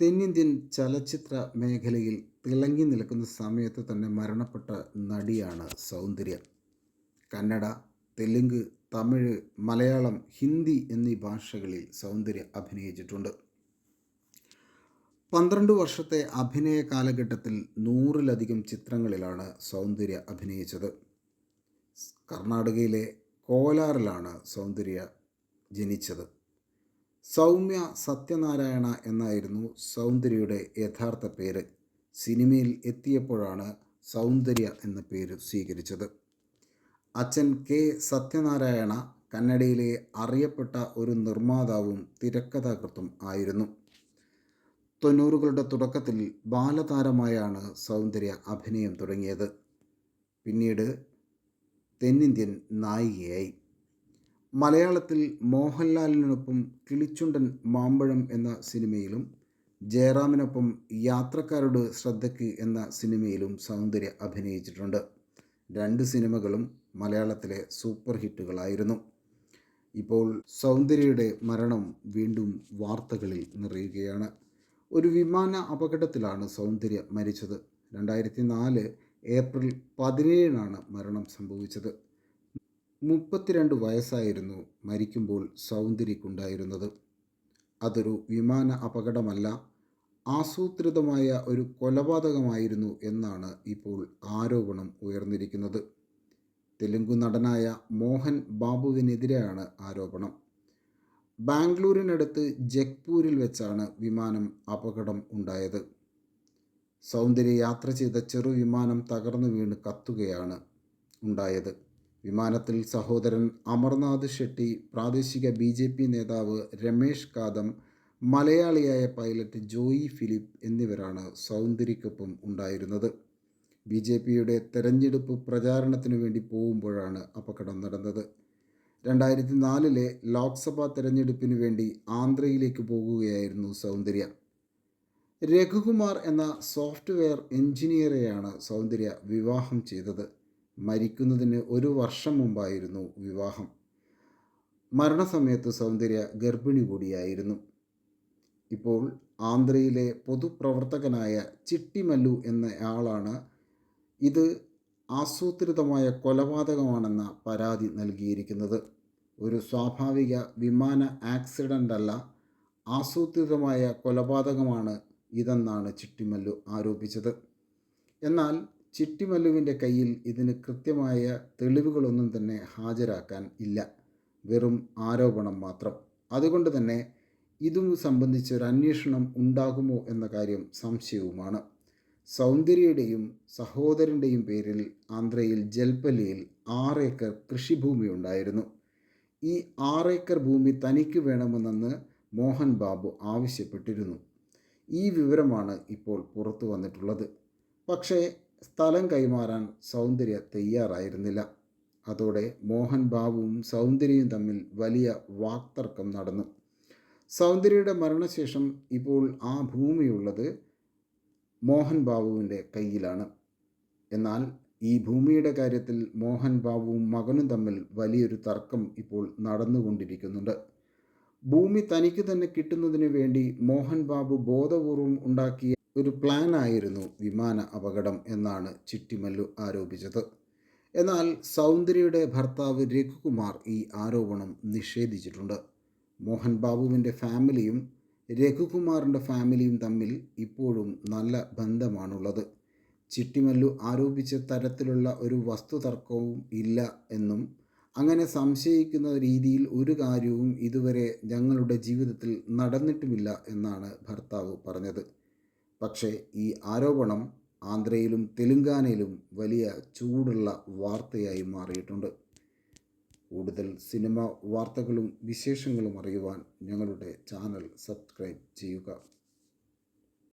തെന്നിന്ത്യൻ ചലച്ചിത്ര മേഖലയിൽ തിളങ്ങി നിൽക്കുന്ന സമയത്ത് തന്നെ മരണപ്പെട്ട നടിയാണ് സൗന്ദര്യ. കന്നഡ തെലുങ്ക് തമിഴ് മലയാളം ഹിന്ദി എന്നീ ഭാഷകളിൽ സൗന്ദര്യ അഭിനയിച്ചിട്ടുണ്ട്. പന്ത്രണ്ട് വർഷത്തെ അഭിനയ കാലഘട്ടത്തിൽ നൂറിലധികം ചിത്രങ്ങളിലാണ് സൗന്ദര്യ അഭിനയിച്ചത്. കർണാടകയിലെ കോലാറിലാണ് സൗന്ദര്യ ജനിച്ചത്. സൗമ്യ സത്യനാരായണ എന്നായിരുന്നു സൗന്ദര്യയുടെ യഥാർത്ഥ പേര്. സിനിമയിൽ എത്തിയപ്പോഴാണ് സൗന്ദര്യ എന്ന പേര് സ്വീകരിച്ചത്. അച്ഛൻ കെ. സത്യനാരായണ കന്നഡയിലെ അറിയപ്പെട്ട ഒരു നിർമ്മാതാവും തിരക്കഥാകൃത്തും ആയിരുന്നു. തൊണ്ണൂറുകളുടെ തുടക്കത്തിൽ ബാലതാരമായാണ് സൗന്ദര്യ അഭിനയം തുടങ്ങിയത്. പിന്നീട് തെന്നിന്ത്യൻ നായികയായി. മലയാളത്തിൽ മോഹൻലാലിനൊപ്പം കിളിച്ചുണ്ടൻ മാമ്പഴം എന്ന സിനിമയിലും ജയറാമിനൊപ്പം യാത്രക്കാരുടെ ശ്രദ്ധയ്ക്ക് എന്ന സിനിമയിലും സൗന്ദര്യ അഭിനയിച്ചിട്ടുണ്ട്. രണ്ട് സിനിമകളും മലയാളത്തിലെ സൂപ്പർ ഹിറ്റുകളായിരുന്നു. ഇപ്പോൾ സൗന്ദര്യയുടെ മരണം വീണ്ടും വാർത്തകളിൽ നിറയുകയാണ്. ഒരു വിമാന അപകടത്തിലാണ് സൗന്ദര്യ മരിച്ചത്. രണ്ടായിരത്തി നാല് ഏപ്രിൽ പതിനേഴിനാണ് മരണം സംഭവിച്ചത്. മുപ്പത്തിരണ്ട് വയസ്സായിരുന്നു മരിക്കുമ്പോൾ സൗന്ദര്യക്കുണ്ടായിരുന്നത്. അതൊരു വിമാന അപകടമല്ല ആസൂത്രിതമായ ഒരു കൊലപാതകമായിരുന്നു എന്നാണ് ഇപ്പോൾ ആരോപണം ഉയർന്നിരിക്കുന്നത്. തെലുങ്കു നടനായ മോഹൻ ബാബുവിനെതിരെയാണ് ആരോപണം. ബാംഗ്ലൂരിനടുത്ത് ജക്പൂരിൽ വെച്ചാണ് വിമാനം അപകടം ഉണ്ടായത്. സൗന്ദര്യ യാത്ര ചെയ്ത ചെറു വിമാനം തകർന്നു വീണ് കത്തുകയാണ് ഉണ്ടായത്. വിമാനത്തിൽ സഹോദരൻ അമർനാഥ് ഷെട്ടി പ്രാദേശിക ബി ജെ പി നേതാവ് രമേഷ് കാദം മലയാളിയായ പൈലറ്റ് ജോയി ഫിലിപ്പ് എന്നിവരാണ് സൗന്ദര്യക്കൊപ്പം ഉണ്ടായിരുന്നത്. ബി ജെ പിയുടെ തെരഞ്ഞെടുപ്പ് പ്രചാരണത്തിനു വേണ്ടി പോകുമ്പോഴാണ് അപകടം നടന്നത്. രണ്ടായിരത്തി നാലിലെ ലോക്സഭാ തെരഞ്ഞെടുപ്പിനു വേണ്ടി ആന്ധ്രയിലേക്ക് പോകുകയായിരുന്നു സൗന്ദര്യ. രഘുകുമാർ എന്ന സോഫ്റ്റ്വെയർ എഞ്ചിനീയറെയാണ് സൗന്ദര്യ വിവാഹം ചെയ്തത്. മരിക്കുന്നതിന് ഒരു വർഷം മുമ്പായിരുന്നു വിവാഹം. മരണസമയത്ത് സൗന്ദര്യ ഗർഭിണി കൂടിയായിരുന്നു. ഇപ്പോൾ ആന്ധ്രയിലെ പൊതുപ്രവർത്തകനായ ചിട്ടിമല്ലു എന്നയാളാണ് ഇത് ആസൂത്രിതമായ കൊലപാതകമാണെന്ന പരാതി നൽകിയിരിക്കുന്നത്. ഒരു സ്വാഭാവിക വിമാന ആക്സിഡന്റ് അല്ല ആസൂത്രിതമായ കൊലപാതകമാണ് ഇതെന്നാണ് ചിട്ടിമല്ലു ആരോപിച്ചത്. എന്നാൽ ചിട്ടിമല്ലുവിന്റെ കയ്യിൽ ഇതിന് കൃത്യമായ തെളിവുകളൊന്നും തന്നെ ഹാജരാക്കാൻ ഇല്ല. വെറും ആരോപണം മാത്രം. അതുകൊണ്ട് തന്നെ ഇതും സംബന്ധിച്ച് ഒരു അന്വേഷണം ഉണ്ടാകുമോ എന്ന കാര്യം സംശയവുമാണ്. സൗന്ദര്യയുടെയും സഹോദരന്റെയും പേരിൽ ആന്ധ്രയിൽ ജൽപ്പല്ലിയിൽ ആറേക്കർ കൃഷിഭൂമി ഉണ്ടായിരുന്നു. ഈ ആറേക്കർ ഭൂമി തനിക്ക് വേണമെന്നെന്ന് മോഹൻ ബാബു ആവശ്യപ്പെട്ടിരുന്നു. ഈ വിവരമാണ് ഇപ്പോൾ പുറത്തു വന്നിട്ടുള്ളത്. പക്ഷേ സ്ഥലം കൈമാറാൻ സൗന്ദര്യ തയ്യാറായിരുന്നില്ല. അതോടെ മോഹൻ ബാബുവും സൗന്ദര്യയും തമ്മിൽ വലിയ വാക്തർക്കം നടന്നു. സൗന്ദര്യയുടെ മരണശേഷം ഇപ്പോൾ ആ ഭൂമിയുള്ളത് മോഹൻ ബാബുവിന്റെ കയ്യിലാണ്. എന്നാൽ ഈ ഭൂമിയുടെ കാര്യത്തിൽ മോഹൻ ബാബുവും മകനും തമ്മിൽ വലിയൊരു തർക്കം ഇപ്പോൾ നടന്നുകൊണ്ടിരിക്കുന്നുണ്ട്. ഭൂമി തനിക്ക് തന്നെ കിട്ടുന്നതിന് വേണ്ടി മോഹൻ ബാബു ബോധപൂർവം ഉണ്ടാക്കിയ ഒരു പ്ലാനായിരുന്നു വിമാന അപകടം എന്നാണ് ചിട്ടിമല്ലു ആരോപിച്ചത്. എന്നാൽ സൗന്ദര്യയുടെ ഭർത്താവ് രഘുകുമാർ ഈ ആരോപണം നിഷേധിച്ചിട്ടുണ്ട്. മോഹൻ ബാബുവിന്റെ ഫാമിലിയും രഘുകുമാറിന്റെ ഫാമിലിയും തമ്മിൽ ഇപ്പോഴും നല്ല ബന്ധമാണുള്ളത്. ചിട്ടിമല്ലു ആരോപിച്ച തരത്തിലുള്ള ഒരു വസ്തുതർക്കവും ഇല്ല എന്നും അങ്ങനെ സംശയിക്കുന്ന രീതിയിൽ ഒരു കാര്യവും ഇതുവരെ ഞങ്ങളുടെ ജീവിതത്തിൽ നടന്നിട്ടുമില്ല എന്നാണ് ഭർത്താവ് പറഞ്ഞത്. പക്ഷേ ഈ ആരോപണം ആന്ധ്രയിലും തെലുങ്കാനയിലും വലിയ ചൂടുള്ള വാർത്തയായി മാറിയിട്ടുണ്ട്. കൂടുതൽ സിനിമ വാർത്തകളും വിശേഷങ്ങളും അറിയുവാൻ ഞങ്ങളുടെ ചാനൽ സബ്സ്ക്രൈബ് ചെയ്യുക.